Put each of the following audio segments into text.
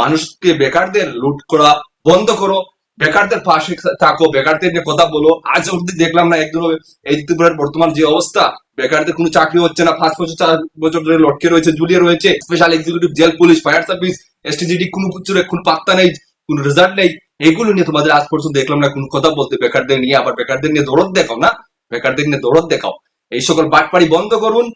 মানুষকে বেকারদের লুট করা, বন্ধ করো। বেকারদের পাশে থাকো বেকারদের নিয়ে কথা বলো। আজ অব্দি দেখলাম না একজন এই ত্রিপুরার বর্তমান যে অবস্থা, বেকারদের কোনো চাকরি হচ্ছে না। পাঁচ বছর, চার বছর ধরে লটকে রয়েছে, ঝুলিয়ে রয়েছে। Special executive jail police fire service STGD কোনো কিছুর কোনো পাত্তা নেই, কোনো রেজাল্ট নেই। এগুলো নিয়ে তোমাদের আজ পর্যন্ত দেখলাম না, কোনো কথা বলতে। বেকারদের নিয়ে আবার বেকারদের নিয়ে দৌড়ত দেখাও না, বেকারদের নিয়ে দৌড়ত দেখাও। এই সকল বাটপাড়ি বন্ধ করুন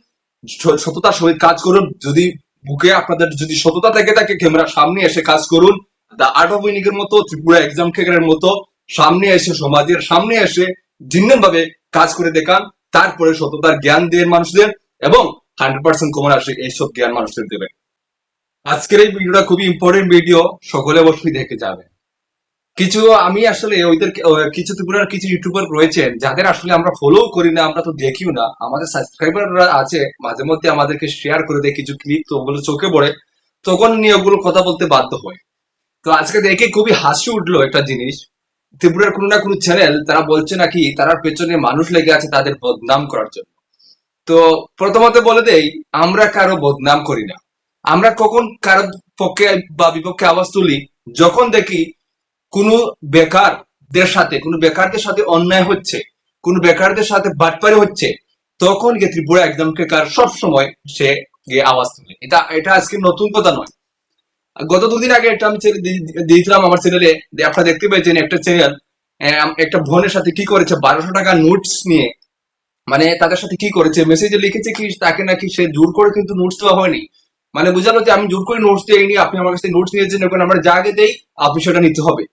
সততার সহিত কাজ করুন। যদি বুকে আপনাদের যদি সততা থেকে থাকে ক্যামেরার সামনে এসে কাজ করুন। দা আর্ট অফ উইনিং এর মতো ত্রিপুরা এক্সাম খেকারের মতো সামনে এসে সমাজের সামনে এসে জিন্নেন ভাবে কাজ করে দেখান। তারপরে সততার জ্ঞান দেন মানুষদের এবং হান্ড্রেড পার্সেন্ট কমন আসে এইসব জ্ঞান মানুষদের দেবে আজকের এই ভিডিওটা খুবই ইম্পর্টেন্ট ভিডিও সকলে অবশ্যই দেখে যাবে। কিছু আমি আসলে ওইদের কিছু ত্রিপুরার কিছু ইউটিউবার রয়েছেন, যাদের আসলে আমরা ফলো করি না, আমরা তো দেখিও না। আমাদের সাবস্ক্রাইবাররা আছে, মাঝে মধ্যে আমাদেরকে শেয়ার করে দেয় কিছু ক্লিপ তো ওগুলো চোখে পড়ে, তখন নিয়ে ওগুলো কথা বলতে বাধ্য হয়। তো আজকে দেখে খুবই হাসি উঠল একটা জিনিস। ত্রিপুরার কোনো না কোনো চ্যানেল তারা বলছে নাকি তার পেছনে মানুষ লেগে আছে তাদের বদনাম করার জন্য। তো প্রথমত বলে দেই, আমরা কারও বদনাম করি না। আমরা কখন কারও পক্ষে বা বিপক্ষে আওয়াজ তুলি, যখন দেখি কোনো বেকারদের সাথে, কোনো বেকারদের সাথে অন্যায় হচ্ছে, কোনো বেকারদের সাথে বাটপারি হচ্ছে, তখন গিয়ে ত্রিপুরা একদম কার সব সময় সে গিয়ে আওয়াজ তুলে। এটা এটা আজকে নতুন কথা নয়। গত দুদিন আগে একটা আমি দিয়েছিলাম আমার চ্যানেলে আপনারা দেখতে পেয়েছেন একটা চ্যানেল একটা বোনের সাথে কি করেছে, বারোশো টাকা নোটস নিয়ে মানে তাদের সাথে কি করেছে মেসেজে লিখেছে কি, তাকে নাকি সে জোর করে কিন্তু নোটস দেওয়া হয়নি। মানে বোঝালো যে আমি জোর করে নোটস দিইনি, আপনি আমার কাছে নোটস নিয়েছেন, এখন আমরা যা আগে দেই, আপনি সেটা নিতে হবে।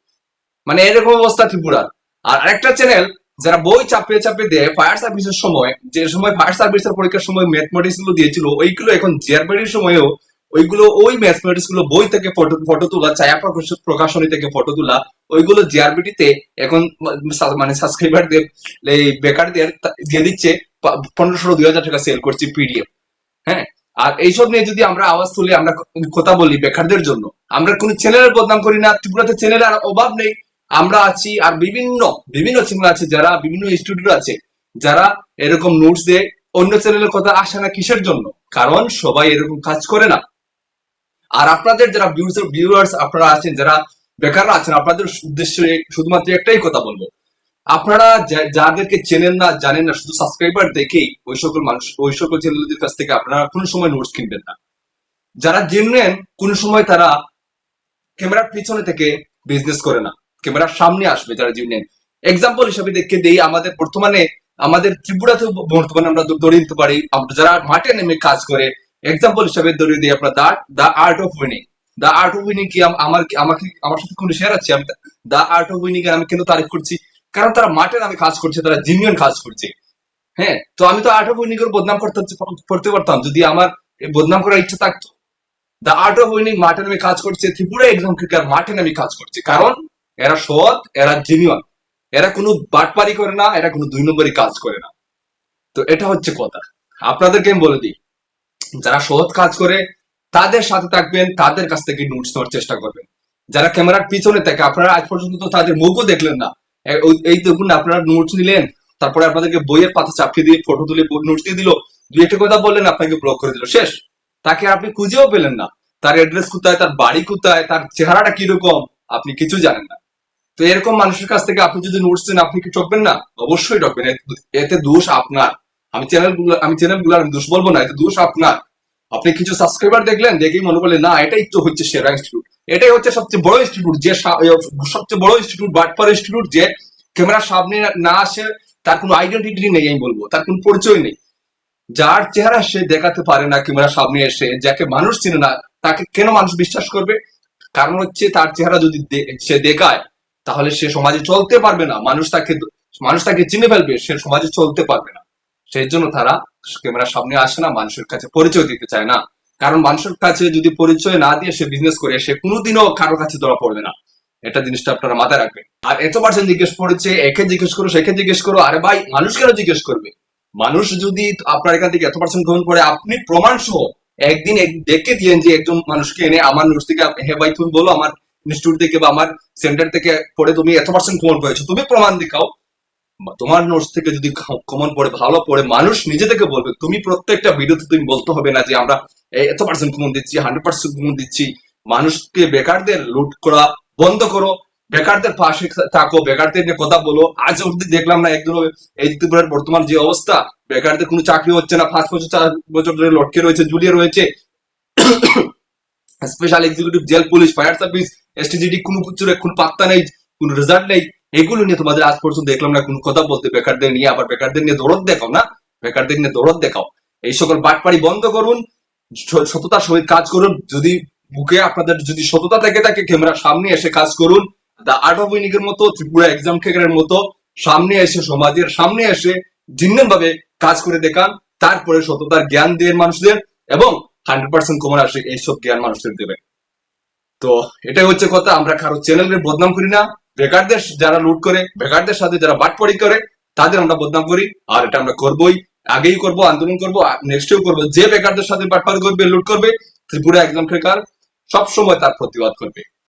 মানে এরকম অবস্থা ত্রিপুরার। আর আরেকটা চ্যানেল যারা বই চাপিয়ে চাপিয়ে দেয় ফায়ার সার্ভিসের সময়, যে সময় ফায়ার সার্ভিসের পরীক্ষার সময় ম্যাথমেটিক্সগুলো দিয়েছিল, ওইগুলো এখন জিআরবিডির সময়ও ওইগুলো, ওই ম্যাথমেটিক্সগুলো বই থেকে ফটো তোলা, ছায়া প্রকাশ- প্রকাশনী থেকে ফটো তোলা, ওইগুলো জিআরবিডি তে এখন মানে সাবস্ক্রাইবারদের এই বেকারদের দিয়ে দিচ্ছে পনেরোশো দুই হাজার টাকা সেল করছে পিডিএফ হ্যাঁ? আর এইসব নিয়ে যদি আমরা আওয়াজ তুলি, আমরা কথা বলি বেকারদের জন্য, আমরা কোন চ্যানেলের বদনাম করি না, ত্রিপুরাতে চ্যানেলের অভাব নেই। আমরা আছি আর বিভিন্ন বিভিন্ন চ্যানেল আছে যারা, বিভিন্ন স্টুডিও আছে যারা এরকম নোটস দেয় অন্য চ্যানেলের কথা আসে না কিসের জন্য? কারণ সবাই এরকম কাজ করে না। আর আপনাদের যারা ভিউয়ার্স আপনারা আছেন, যারা বেকাররা আছেন, আপনাদের উদ্দেশ্যে শুধুমাত্র একটাই কথা বলব। আপনারা যাদেরকে চেনেন না, জানেন না, শুধু সাবস্ক্রাইবার দেখেই ওই সকল মানুষ, ওই সকল চ্যানেলদের কাছ থেকে আপনারা কোনো সময় নোটস কিনবেন না। যারা জেনেন, কোন সময় তারা ক্যামেরার পিছনে থেকে বিজনেস করে না। ক্যামেরার সামনে আসবে যারা জেনেন এক্সাম্পল হিসাবে দেখে দেই, আমাদের বর্তমানে আমাদের ত্রিপুরাতে বর্তমানে আমরা ধরে নিতে পারি। যারা মাঠে নেমে কাজ করে এক্সাম্পল হিসাবে ধরে দিই আমরা the the art of winning the art of winning কি আমার আমাকে, আমার সাথে কোনো শেয়ার আছে? আমি দা আর্ট অফ উইনিং আমি কেন তারিফ করছি। কারণ তারা মাঠে নামে কাজ করছে, তারা জিনিয়ন কাজ করছে। হ্যাঁ তো আমি তো আর্ট অফ উইনিং এর বদনাম করতে করতে পারতাম। যদি আমার বদনাম করার ইচ্ছা থাকতো। দা আর্ট অফ উইনিং মাঠে নামে কাজ করছে ত্রিপুরা এক্সাম ক্রিকেট মাঠে নামে কাজ করছে। কারণ এরা সৎ, এরা জেনুয়ান এরা কোনো বাটপারি করে না, এরা কোনো দুই নম্বরই কাজ করে না। তো এটা হচ্ছে কথা। আপনাদেরকে আমি বলে দিই, যারা সৎ কাজ করে, তাদের সাথে থাকবেন, তাদের কাছ থেকে নোটস নেওয়ার চেষ্টা করবেন। যারা ক্যামেরার পিছনে থাকে, আপনারা আজ পর্যন্ত তো তাদের মুখও দেখলেন না। এই দেখুন, আপনারা নোটস নিলেন, তারপরে আপনাদেরকে বইয়ের পাতা চাপিয়ে দিয়ে ফটো তুলে নোটস দিয়ে দিল, দুই একটা কথা বললেন, আপনাকে ব্লক করে দিল, শেষ। তাকে আপনি খুঁজেও পেলেন না। তার অ্যাড্রেস কোথায়, তার বাড়ি কোথায়, তার চেহারাটা কীরকম, আপনি কিছু জানেন না। তো এরকম মানুষের কাছ থেকে আপনি যদি নোটস নেন, আপনি কি ঠকবেন না? অবশ্যই ঠকবেন। এতে- দোষ আপনার। আমি চ্যানেল আমি চ্যানেলগুলো আমি দোষ বলব না, এতে দোষ আপনার। আপনি কিছু সাবস্ক্রাইবার দেখলেন, দেখেই মনে করলেন, না, এটাই তো হচ্ছে সেরা ইনস্টিটিউট এটাই হচ্ছে সবচেয়ে বড় ইনস্টিটিউট যে সবচেয়ে বড় ইনস্টিটিউট বাটপার ইনস্টিটিউট যে ক্যামেরার সামনে না আসে, তার কোনো আইডেন্টিটি নেই, আমি বলব। তার কোনো পরিচয় নেই। যার চেহারা সে দেখাতে পারে না ক্যামেরার সামনে এসে, যাকে মানুষ চিনে না, তাকে কেন মানুষ বিশ্বাস করবে? কারণ হচ্ছে তার চেহারা যদি সে দেখায় তাহলে সে সমাজে চলতে পারবে না। মানুষ তাকে মানুষ তাকে চিনে ফেলবে, সে সমাজে চলতে পারবে না। সেই জন্য তারা ক্যামেরার সামনে আসে না, মানুষের কাছে পরিচয় দিতে চায় না। কারণ মানুষের কাছে যদি পরিচয় না দিয়ে সে বিজনেস করে, সে কোনোদিনও কারও কাছে ধরা পড়বে না। এটা জিনিসটা আপনারা মাথায় রাখবেন। আর এত পার্সেন্ট জিজ্ঞেস করেছে একে জিজ্ঞেস করো, সেকে জিজ্ঞেস করো, আরে ভাই, মানুষ কেন জিজ্ঞেস করবে? মানুষ যদি আপনার এখান থেকে এত পার্সেন্ট গ্রহণ করে, আপনি প্রমাণ সহ একদিন এক- দেখে দিলেন যে একজন মানুষকে এনে, আমার নোটস থেকে, হে ভাই, তুমি বলো, আমার ইনস্টিটিউট থেকে বা আমার সেন্টার থেকে পড়ে তুমি এত পার্সেন্ট কমন পেয়েছ, তুমি প্রমাণ দেখাও। তোমার নোটস থেকে যদি কমন পড়ে, ভালো পড়ে, মানুষ নিজে থেকে বলবে, তুমি প্রত্যেকটা ভিডিওতে তুমি বলতে হবে না যে আমরা এত পার্সেন্ট কমন দিচ্ছি হান্ড্রেড পার্সেন্ট কমন দিচ্ছি। মানুষকে বেকারদের লুট করা বন্ধ করো, বেকারদের পাশে থাকো, বেকারদের নিয়ে কথা বলো। আজ অব্দি দেখলাম না একজন এই ত্রিপুরার বর্তমান যে অবস্থা, বেকারদের কোনো চাকরি হচ্ছে না, পাঁচ বছর, চার বছর ধরে লটকে রয়েছে ঝুলিয়ে রয়েছে। Special executive jail police fire service STGD কোনো কিছুর কোনো পাত্তা নেই, কোনো রেজাল্ট নেই। এগুলো নিয়ে তোমাদের আজ পর্যন্ত দেখলাম না, কোনো কথা বলতে বেকারদের নিয়ে, আবার বেকারদের নিয়ে দৌড়ত দেখাও না? বেকারদের নিয়ে দৌড়ত দেখাও। এই সকল বাটপাড়ি বন্ধ করুন সততার সহিত কাজ করুন। যদি বুকে আপনাদের যদি সততা থেকে থাকে ক্যামেরার সামনে এসে কাজ করুন। দা আর্ট অফ উইনিং এর মতো, ত্রিপুরা এক্সাম ক্রেকারের মতো, সামনে এসে সমাজের সামনে এসে জিন্নান ভাবে কাজ করে দেখান। তারপরে সততার জ্ঞান দেন মানুষদের এবং হান্ড্রেড পার্সেন্ট কমন আসে, এইসব জ্ঞান মানুষদের দেবে তো এটাই হচ্ছে কথা, আমরা কারও চ্যানেল বদনাম করি না। বেকারদের যারা লুট করে, বেকারদের সাথে যারা বাটপড়ি করে, তাদের আমরা বদনাম করি, আর এটা আমরা করবোই। আগেই করব, আন্দোলন করব নেক্সটেও করব। যে বেকারদের সাথে বাটপাড়ি করবে লুট করবে, ত্রিপুরা একজন বেকার সব সময় তার প্রতিবাদ করবে।